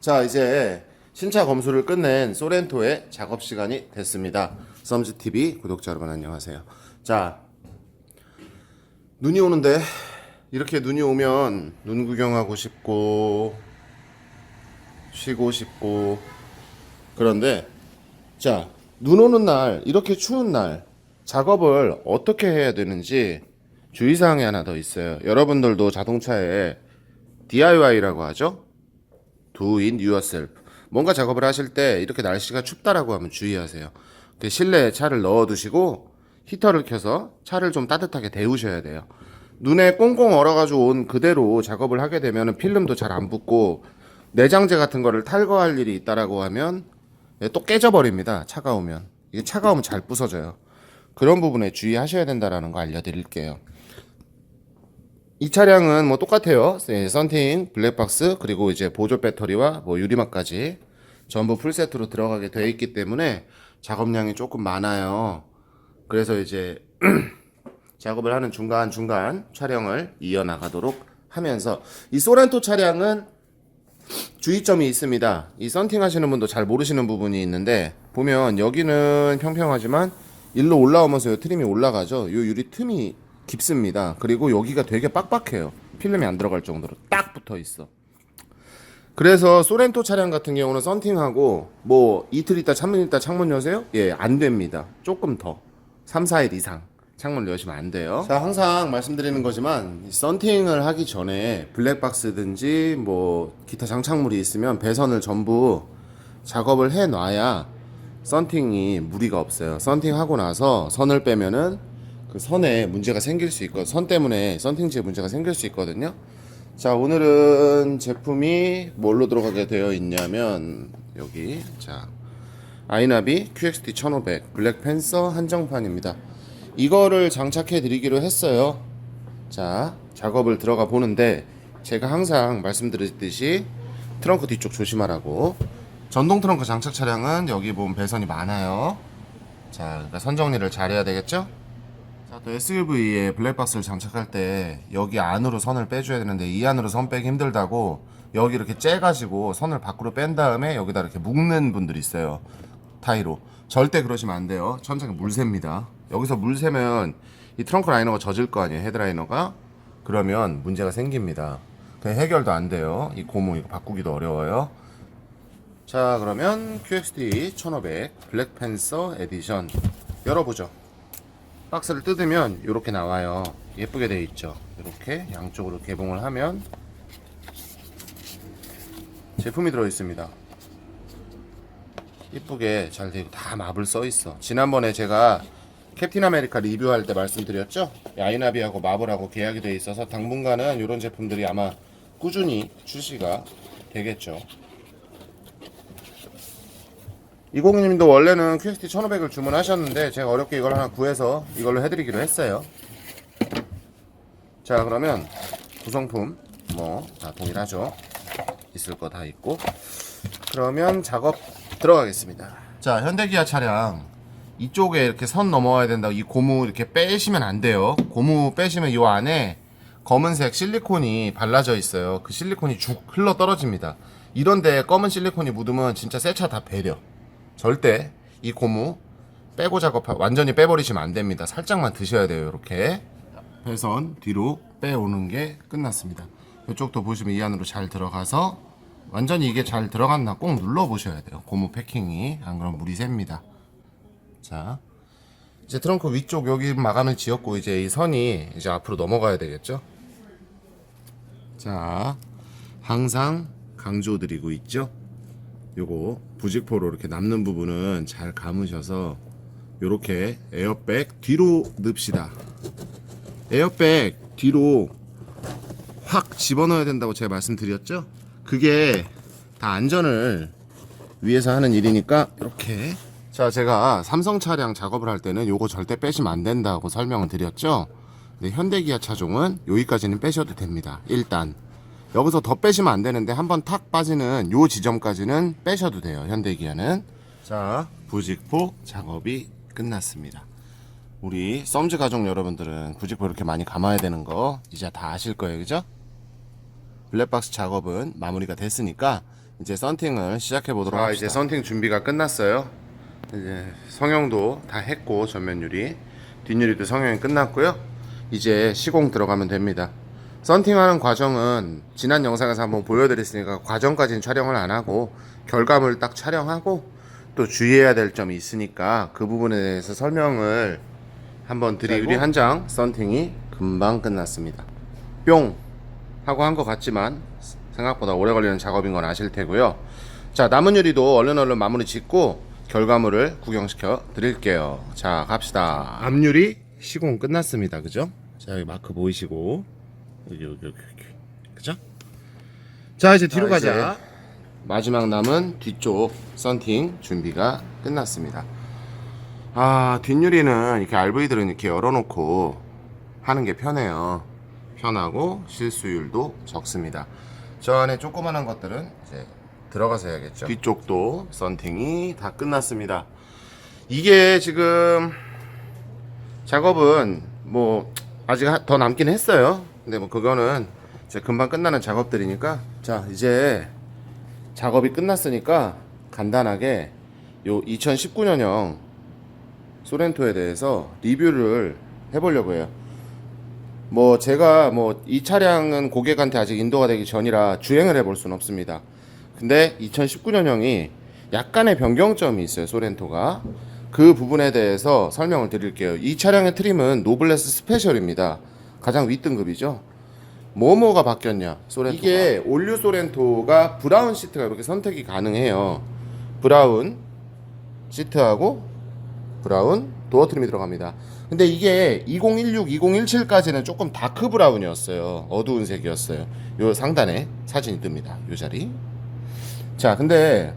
자 이제 신차 검수를 끝낸 소렌토의 작업 시간이 됐습니다. 썸즈 TV 구독자 여러분 안녕하세요. 자 눈이 오는데 이렇게 눈이 오면 눈 구경하고 싶고 쉬고 싶고 그런데 자 눈 오는 날 이렇게 추운 날 작업을 어떻게 해야 되는지 주의사항이 하나 더 있어요. 여러분들도 자동차에 DIY라고 하죠. Do it yourself. 뭔가 작업을 하실 때 이렇게 날씨가 춥다라고 하면 주의하세요. 그 실내에 차를 넣어 두시고 히터를 켜서 차를 좀 따뜻하게 데우셔야 돼요. 눈에 꽁꽁 얼어가지고 온 그대로 작업을 하게 되면 필름도 잘 안 붙고 내장재 같은 거를 탈거할 일이 있다라고 하면 예, 또 깨져버립니다. 차가우면 이게 차가우면 잘 부서져요. 그런 부분에 주의하셔야 된다라는 거 알려드릴게요. 이 차량은 뭐 똑같아요. 네, 썬팅, 블랙박스, 그리고 이제 보조 배터리와 뭐 유리막까지 전부 풀세트로 들어가게 되어 있기 때문에 작업량이 조금 많아요. 그래서 이제 작업을 하는 중간중간 촬영을 이어나가도록 하면서 이 소렌토 차량은 주의점이 있습니다. 이 썬팅 하시는 분도 잘 모르시는 부분이 있는데 보면 여기는 평평하지만 일로 올라오면서 요 트림이 올라가죠. 요 유리 틈이 깊습니다. 그리고 여기가 되게 빡빡해요. 필름이 안 들어갈 정도로 딱 붙어 있어. 그래서 소렌토 차량 같은 경우는 썬팅하고 뭐 이틀 있다 창문 있다 창문 여세요? 예, 안 됩니다. 조금 더. 3, 4일 이상 창문 여시면 안 돼요. 자, 항상 말씀드리는 거지만 이 썬팅을 하기 전에 블랙박스든지 뭐 기타 장착물이 있으면 배선을 전부 작업을 해 놔야 썬팅이 무리가 없어요. 썬팅하고 나서 선을 빼면은 그 선에 문제가 생길 수 있고 선 때문에 썬팅지에 문제가 생길 수 있거든요. 자 오늘은 제품이 뭘로 들어가게 되어 있냐면 여기 자 아이나비 QXT 1500 블랙 팬서 한정판입니다. 이거를 장착해 드리기로 했어요. 자 작업을 들어가 보는데 제가 항상 말씀드렸듯이 트렁크 뒤쪽 조심하라고 전동 트렁크 장착 차량은 여기 보면 배선이 많아요. 자 그러니까 선 정리를 잘해야 되겠죠? 자, 또 SUV에 블랙박스를 장착할 때 여기 안으로 선을 빼줘야 되는데 이 안으로 선 빼기 힘들다고 여기 이렇게 째가지고 선을 밖으로 뺀 다음에 여기다 이렇게 묶는 분들이 있어요. 타이로. 절대 그러시면 안 돼요. 천장에 물 셉니다. 여기서 물 새면 이 트렁크 라이너가 젖을 거 아니에요. 헤드 라이너가. 그러면 문제가 생깁니다. 그냥 해결도 안 돼요. 이 고무 이거 바꾸기도 어려워요. 자, 그러면 QXT 1500 블랙팬서 에디션 열어보죠. 박스를 뜯으면 이렇게 나와요. 예쁘게 되어 있죠. 이렇게 양쪽으로 개봉을 하면 제품이 들어 있습니다. 이쁘게 잘 되고 다 맙을 써 있어. 지난번에 제가 캡틴 아메리카 리뷰할 때 말씀드렸죠? 아이나비하고 마블하고 계약이 돼 있어서 당분간은 이런 제품들이 아마 꾸준히 출시가 되겠죠. 이공님도 원래는 QST 1500을 주문하셨는데 제가 어렵게 이걸 하나 구해서 이걸로 해드리기로 했어요. 자 그러면 구성품 뭐 다 동일하죠. 있을 거 다 있고 그러면 작업 들어가겠습니다. 자 현대기아 차량 이쪽에 이렇게 선 넘어와야 된다고 이 고무 이렇게 빼시면 안 돼요. 고무 빼시면 이 안에 검은색 실리콘이 발라져 있어요. 그 실리콘이 죽 흘러 떨어집니다. 이런데 검은 실리콘이 묻으면 진짜 새 차 다 배려. 절대 이 고무 빼고 작업 완전히 빼버리시면 안 됩니다. 살짝만 드셔야 돼요. 이렇게 배선 뒤로 빼오는 게 끝났습니다. 이쪽도 보시면 이 안으로 잘 들어가서 완전히 이게 잘 들어갔나 꼭 눌러 보셔야 돼요. 고무 패킹이 안 그러면 물이 셉니다. 자 이제 트렁크 위쪽 여기 마감을 지었고 이제 이 선이 이제 앞으로 넘어가야 되겠죠. 자 항상 강조드리고 있죠. 요거 부직포로 이렇게 남는 부분은 잘 감으셔서 요렇게 에어백 뒤로 넣읍시다. 에어백 뒤로 확 집어넣어야 된다고 제가 말씀드렸죠? 그게 다 안전을 위해서 하는 일이니까 이렇게 자 제가 삼성 차량 작업을 할 때는 요거 절대 빼시면 안 된다고 설명을 드렸죠? 근데 현대기아 차종은 여기까지는 빼셔도 됩니다. 일단 여기서 더 빼시면 안 되는데 한번 탁 빠지는 요 지점까지는 빼셔도 돼요. 현대기아는 자 부직포 작업이 끝났습니다. 우리 썸즈 가족 여러분들은 부직포 이렇게 많이 감아야 되는 거 이제 다 아실 거예요, 그죠? 블랙박스 작업은 마무리가 됐으니까 이제 썬팅을 시작해 보도록 합시다. 이제 썬팅 준비가 끝났어요. 이제 성형도 다 했고 전면 유리, 뒷유리도 성형이 끝났고요. 이제 시공 들어가면 됩니다. 썬팅하는 과정은 지난 영상에서 한번 보여드렸으니까 과정까지는 촬영을 안 하고 결과물 딱 촬영하고 또 주의해야 될 점이 있으니까 그 부분에 대해서 설명을 한번 드리고 유리 한 장 썬팅이 금방 끝났습니다. 뿅 하고 한 것 같지만 생각보다 오래 걸리는 작업인 건 아실 테고요. 자 남은 유리도 얼른 얼른 마무리 짓고 결과물을 구경시켜 드릴게요. 자 갑시다. 앞유리 시공 끝났습니다. 그죠? 자 여기 마크 보이시고 여기 여기 여기 여기 그죠? 자 이제 뒤로 자, 가자. 마지막 남은 뒤쪽 썬팅 준비가 끝났습니다. 아 뒷유리는 이렇게 RV들은 이렇게 열어놓고 하는 게 편해요. 편하고 실수율도 적습니다. 저 안에 조그만한 것들은 이제 들어가서 해야겠죠. 뒤쪽도 썬팅이 다 끝났습니다. 이게 지금 작업은 뭐 아직 하- 더 남긴 했어요. 근데 뭐 그거는 이제 금방 끝나는 작업들이니까 자 이제 작업이 끝났으니까 간단하게 요 2019년형 소렌토에 대해서 리뷰를 해보려고 해요. 뭐 제가 뭐 이 차량은 고객한테 아직 인도가 되기 전이라 주행을 해볼 수는 없습니다. 근데 2019년형이 약간의 변경점이 있어요. 소렌토가 그 부분에 대해서 설명을 드릴게요. 이 차량의 트림은 노블레스 스페셜입니다. 가장 윗등급이죠. 뭐뭐가 바뀌었냐? 소렌토가. 이게 올류 소렌토가 브라운 시트가 이렇게 선택이 가능해요. 브라운 시트하고 브라운 도어 트림이 들어갑니다. 근데 이게 2016, 2017까지는 조금 다크 브라운이었어요. 어두운 색이었어요. 요 상단에 사진이 뜹니다. 요 자리. 자, 근데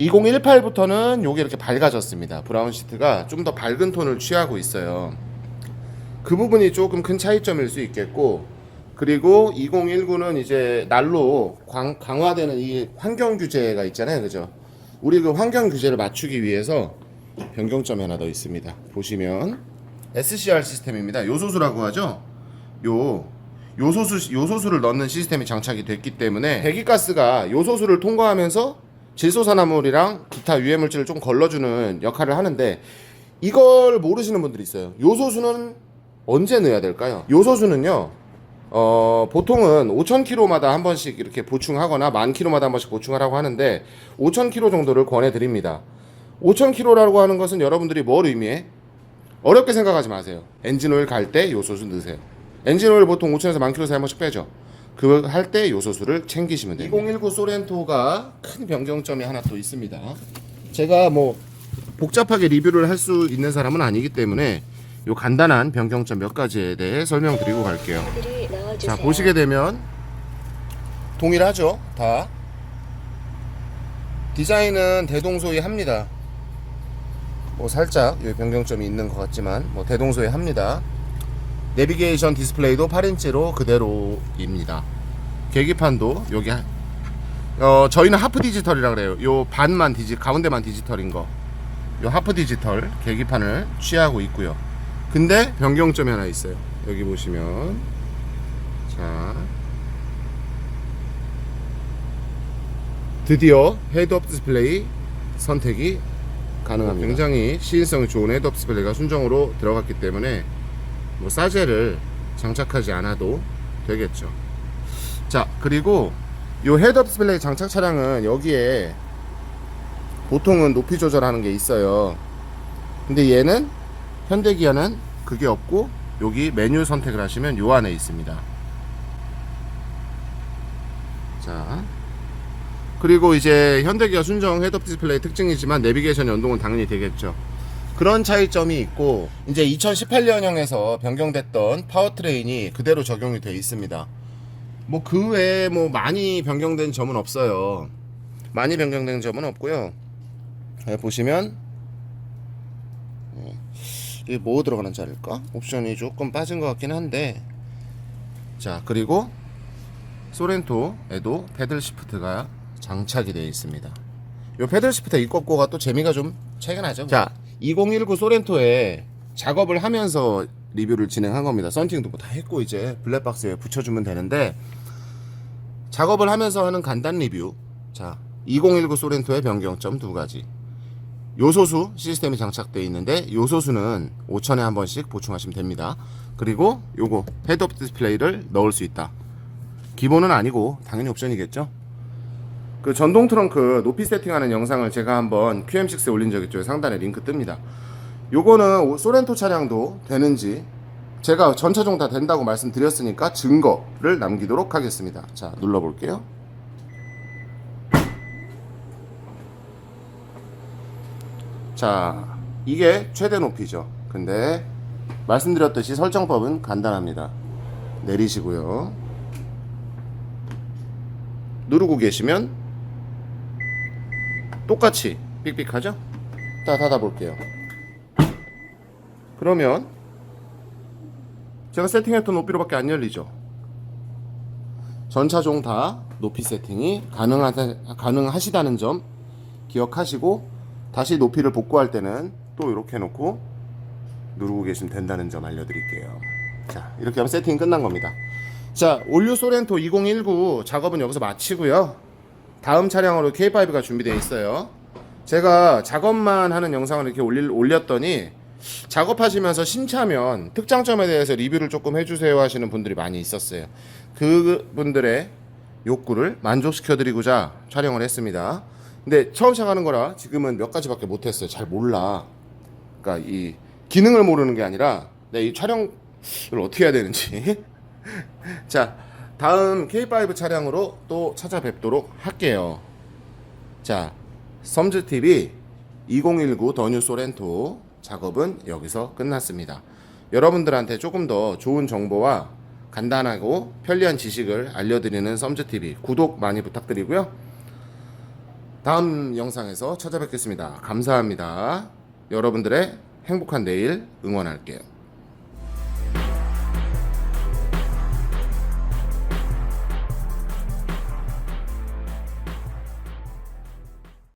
2018부터는 요게 이렇게 밝아졌습니다. 브라운 시트가 좀 더 밝은 톤을 취하고 있어요. 그 부분이 조금 큰 차이점일 수 있겠고 그리고 2019는 이제 날로 광, 강화되는 이 환경 규제가 있잖아요. 그죠? 우리 그 환경 규제를 맞추기 위해서 변경점이 하나 더 있습니다. 보시면 SCR 시스템입니다. 요소수라고 하죠. 요 요소수 요소수를 넣는 시스템이 장착이 됐기 때문에 배기가스가 요소수를 통과하면서 질소산화물이랑 기타 유해 물질을 좀 걸러주는 역할을 하는데 이걸 모르시는 분들이 있어요. 요소수는 언제 넣어야 될까요? 요소수는요. 어, 보통은 5,000km마다 한 번씩 이렇게 보충하거나 만 킬로마다 한 번씩 보충하라고 하는데 5,000km 정도를 권해 드립니다. 5,000km라고 하는 것은 여러분들이 뭘 의미해? 어렵게 생각하지 마세요. 엔진오일 갈 때 요소수 넣으세요. 엔진오일 보통 5,000에서 만 킬로 사이 한 번씩 빼죠. 그거 할때 요소수를 챙기시면 돼요. 2019 소렌토가 큰 변경점이 하나 또 있습니다. 제가 뭐 복잡하게 리뷰를 할 수 있는 사람은 아니기 때문에 요 간단한 변경점 몇 가지에 대해 설명드리고 갈게요. 자 보시게 되면 동일하죠 다. 디자인은 대동소이합니다. 뭐 살짝 여기 변경점이 있는 것 같지만 뭐 대동소이합니다. 내비게이션 디스플레이도 8인치로 그대로입니다. 계기판도 여기 한- 어 저희는 하프 디지털이라 그래요. 요 반만 디지 가운데만 디지털인 거 요 하프 디지털 계기판을 취하고 있고요 근데 변경점이 하나 있어요 여기 보시면 자 드디어 헤드업 디스플레이 선택이 가능합니다. 굉장히 시인성이 좋은 헤드업 디스플레이가 순정으로 들어갔기 때문에 뭐 사제를 장착하지 않아도 되겠죠. 자 그리고 이 헤드업 디스플레이 장착 차량은 여기에 보통은 높이 조절하는 게 있어요. 근데 얘는 현대기아는 그게 없고 여기 메뉴 선택을 하시면 요 안에 있습니다. 자 그리고 이제 현대기아 순정 헤드업 디스플레이 특징이지만 내비게이션 연동은 당연히 되겠죠. 그런 차이점이 있고 이제 2018년형에서 변경됐던 파워트레인이 그대로 적용이 돼 있습니다. 뭐 그 외에 뭐 많이 변경된 점은 없어요. 많이 변경된 점은 없고요. 네, 보시면 네, 이게 뭐 들어가는 자리일까? 옵션이 조금 빠진 것 같긴 한데 자 그리고 소렌토에도 패들 시프트가 장착이 되어 있습니다. 이 패들 시프트 이꺾고가 또 재미가 좀 차이가 나죠. 자, 2019 소렌토에 작업을 하면서 리뷰를 진행한 겁니다. 썬팅도 뭐 다 했고 이제 블랙박스에 붙여주면 되는데 작업을 하면서 하는 간단 리뷰 자, 2019 소렌토의 변경점 두 가지. 요소수 시스템이 장착되어 있는데 요소수는 5천에 한 번씩 보충하시면 됩니다. 그리고 요거 헤드업 디스플레이를 넣을 수 있다. 기본은 아니고 당연히 옵션이겠죠. 그 전동 트렁크 높이 세팅하는 영상을 제가 한번 QM6에 올린 적 있죠. 상단에 링크 뜹니다. 요거는 소렌토 차량도 되는지 제가 전 차종 다 된다고 말씀드렸으니까 증거를 남기도록 하겠습니다. 자, 눌러 볼게요. 자, 이게 최대 높이죠. 근데 말씀드렸듯이 설정법은 간단합니다. 내리시고요. 누르고 계시면 똑같이 삑삑하죠? 다 닫아 볼게요. 그러면 제가 세팅했던 높이로밖에 안 열리죠. 전차종 다 높이 세팅이 가능하다, 가능하시다는 점 기억하시고 다시 높이를 복구할 때는 또 이렇게 해놓고 누르고 계시면 된다는 점 알려드릴게요. 자 이렇게 하면 세팅 끝난 겁니다. 자 올류 소렌토 2019 작업은 여기서 마치고요. 다음 차량으로 K5가 준비되어 있어요. 제가 작업만 하는 영상을 이렇게 올릴, 올렸더니 작업하시면서 신차면 특장점에 대해서 리뷰를 조금 해주세요 하시는 분들이 많이 있었어요. 그 분들의 욕구를 만족시켜 드리고자 촬영을 했습니다. 근데 처음 시작하는 거라 지금은 몇 가지밖에 못했어요. 잘 몰라. 그러니까 이 기능을 모르는 게 아니라 내 이 촬영을 어떻게 해야 되는지. 자, 다음 K5 차량으로 또 찾아뵙도록 할게요. 자, 썸즈 TV 2019 더뉴 소렌토 작업은 여기서 끝났습니다. 여러분들한테 조금 더 좋은 정보와 간단하고 편리한 지식을 알려드리는 썸즈 TV 구독 많이 부탁드리고요. 다음 영상에서 찾아뵙겠습니다. 감사합니다. 여러분들의 행복한 내일 응원할게요.